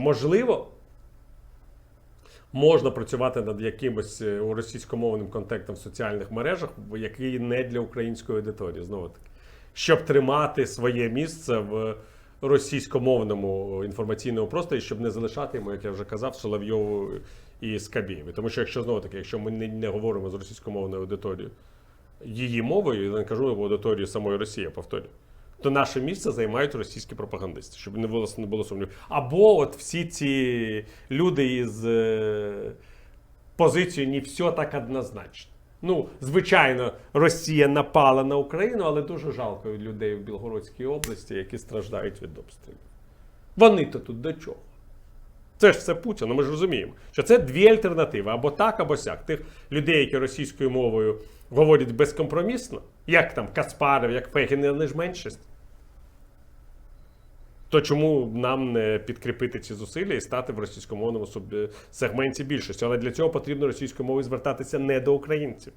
Можливо, можна працювати над якимось е, російськомовним контентом в соціальних мережах, який не для української аудиторії, знову таки, щоб тримати своє місце в російськомовному інформаційному просторі, щоб не залишати йому, як я вже казав, Соловйову і Скабєєві. Тому що, якщо знову таки, якщо ми не, не говоримо з російськомовною аудиторією її мовою, я не кажу в аудиторії самої Росії, повторюю. То наше місце займають російські пропагандисти, щоб не було не було сумнівів. Або от всі ці люди із е, позицією не все так однозначно. Ну, звичайно, Росія напала на Україну, але дуже жалко людей в Білгородській області, які страждають від обстрілів. Вони-то тут до чого? Це ж все Путін, ну ми ж розуміємо, що це дві альтернативи: або так, або сяк. Тих людей, які російською мовою говорять безкомпромісно, як там Каспаров, як Фегін, вони ж меншість. То чому нам не підкріпити ці зусилля і стати в російськомовному сегменті більшості? Але для цього потрібно російською мовою звертатися не до українців.